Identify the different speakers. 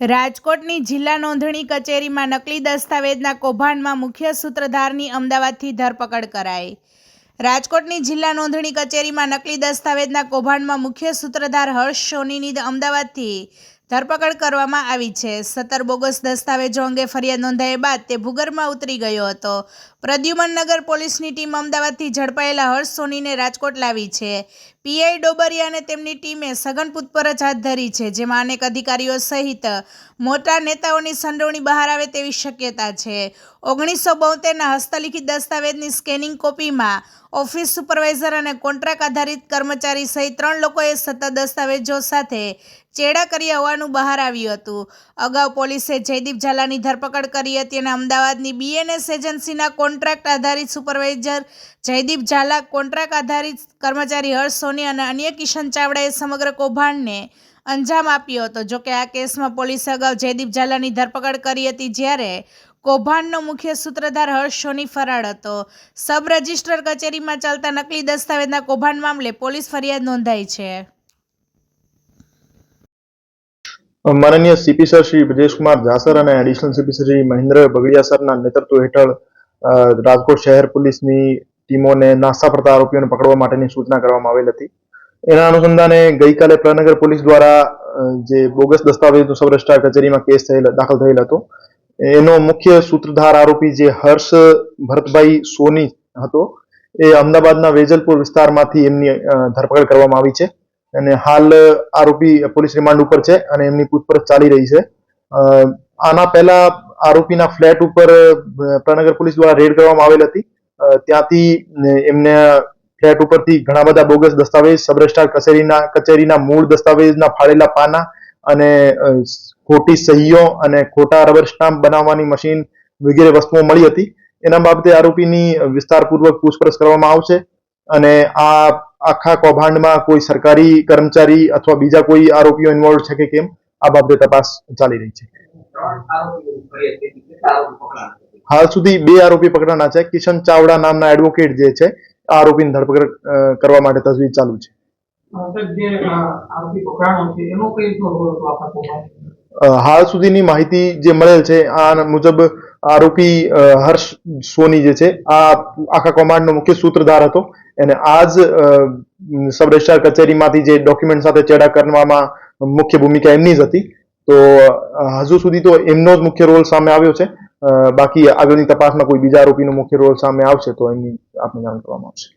Speaker 1: રાજકોટની જિલ્લા નોંધણી કચેરીમાં નકલી દસ્તાવેજના કૌભાંડમાં મુખ્ય સૂત્રધારની અમદાવાદથી ધરપકડ કરાઈ. રાજકોટની જિલ્લા નોંધણી કચેરીમાં નકલી દસ્તાવેજના કૌભાંડમાં મુખ્ય સૂત્રધાર હર્ષ સોનીની અમદાવાદથી ધરપકડ કરવામાં આવી છે. સત્તર બોગસ દસ્તાવેજો અંગે ફરિયાદ નોંધાયા બાદ તે ભૂગર્ભમાં ઉતરી ગયો હતો. પ્રદ્યુમન નગર પોલીસની ટીમ અમદાવાદથી ઝડપાયેલા હર્ષ સોનીને રાજકોટ લાવી છે. પીઆઈ ડોબરિયા અને તેમની ટીમે સઘન પૂછપરછ હાથ ધરી છે, જેમાં અનેક અધિકારીઓ સહિત મોટા નેતાઓની સંડોવણી બહાર આવે તેવી શક્યતા છે. ઓગણીસો બોતેરના હસ્તલિખિત દસ્તાવેજની સ્કેનિંગ કોપીમાં ઓફિસ સુપરવાઇઝર અને કોન્ટ્રાક્ટ આધારિત કર્મચારી સહિત ત્રણ લોકોએ સતત દસ્તાવેજો સાથે ચેડા કર્યા હોવાનું બહાર આવ્યું હતું. અગાઉ પોલીસે જયદીપ ઝાલાની ધરપકડ કરી હતી અને અમદાવાદની બીએનએસ એજન્સીના કોન્ટ્રાક્ટ આધારિત સુપરવાઇઝર જયદીપ ઝાલા, કોન્ટ્રાક્ટ આધારિત કર્મચારી હર્ષ સોની અને અન્ય કિશન ચાવડાએ સમગ્ર કૌભાંડને અંજામ આપ્યો હતો. જોકે આ કેસમાં પોલીસે અગાઉ જયદીપ ઝાલાની ધરપકડ કરી હતી જ્યારે કૌભાંડનો મુખ્ય સૂત્રધાર હર્ષ સોની ફરાર હતો. સબ રજિસ્ટ્રાર કચેરીમાં ચાલતા નકલી દસ્તાવેજના કૌભાંડ મામલે પોલીસ ફરિયાદ નોંધાઈ છે.
Speaker 2: માનનીય સીપી સર શ્રી બ્રજેશકુમાર જાસર અને એડિશનલ સીપી શ્રી મહેન્દ્ર બગડિયા સરના નેતૃત્વ હેઠળ રાજકોટ શહેર પોલીસની ટીમોને નાસ્તા પડતા આરોપીઓને પકડવા માટેની સૂચના કરવામાં આવેલ હતી. એના અનુસંધાને ગઈકાલે પ્રનગર પોલીસ દ્વારા જે બોગસ દસ્તાવેજનો સૌરાષ્ટ્ર કચેરીમાં કેસ થયેલ, દાખલ થયેલ હતો. એનો મુખ્ય સૂત્રધાર આરોપી જે હર્ષ ભરતભાઈ સોની હતો, એ અમદાવાદના વેજલપુર વિસ્તારમાંથી એમની ધરપકડ કરવામાં આવી છે. અને હાલ આરોપી પોલીસ રિમાન્ડ ઉપર છે અને એમની પૂછપરછ ચાલી રહી છે. આના પહેલા આરોપીના ફ્લેટ ઉપર પ્રનગર પોલીસ દ્વારા રેડ કરવામાં આવેલ હતી. ત્યાંથી એમને ફ્લેટ ઉપરથી ઘણા બધા બોગસ દસ્તાવેજ સબ કચેરીના કચેરીના મૂળ દસ્તાવેજના ફાળેલા પાના અને ખોટી સહીઓ અને ખોટા રબર સ્ટામ્પ બનાવવાની મશીન વગેરે વસ્તુઓ મળી હતી. એના બાબતે આરોપીની વિસ્તારપૂર્વક પૂછપરછ કરવામાં આવશે અને આ આખા કૌભાંડમાં કોઈ સરકારી કર્મચારી અથવા બીજા કોઈ આરોપીઓ ઇન્વોલ્વ છે કે કેમ, આ બાબતે તપાસ ચાલી રહી છે. હાલ સુધી બે આરોપી પકડાના છે. કિશન ચાવડા નામના એડવોકેટ જે છે, આ આરોપીની ધરપકડ કરવા માટે તજવીજ ચાલુ છે. હાલ સુધીની માહિતી જે મળેલ છે આ મુજબ આરોપી હર્ષ સોની જે છે આ આખા કૌભાંડનો મુખ્ય સૂત્રધાર હતો. અને આ જ સબ રજિસ્ટ્રાર કચેરીમાંથી જે ડોક્યુમેન્ટ સાથે ચેડા કરવામાં મુખ્ય ભૂમિકા એમની જ હતી. તો હજુ સુધી તો એમનો જ મુખ્ય રોલ સામે આવ્યો છે. બાકી આગળની તપાસમાં કોઈ બીજા આરોપીનો મુખ્ય રોલ સામે આવશે તો એમની આપણે જાણ કરવામાં આવશે.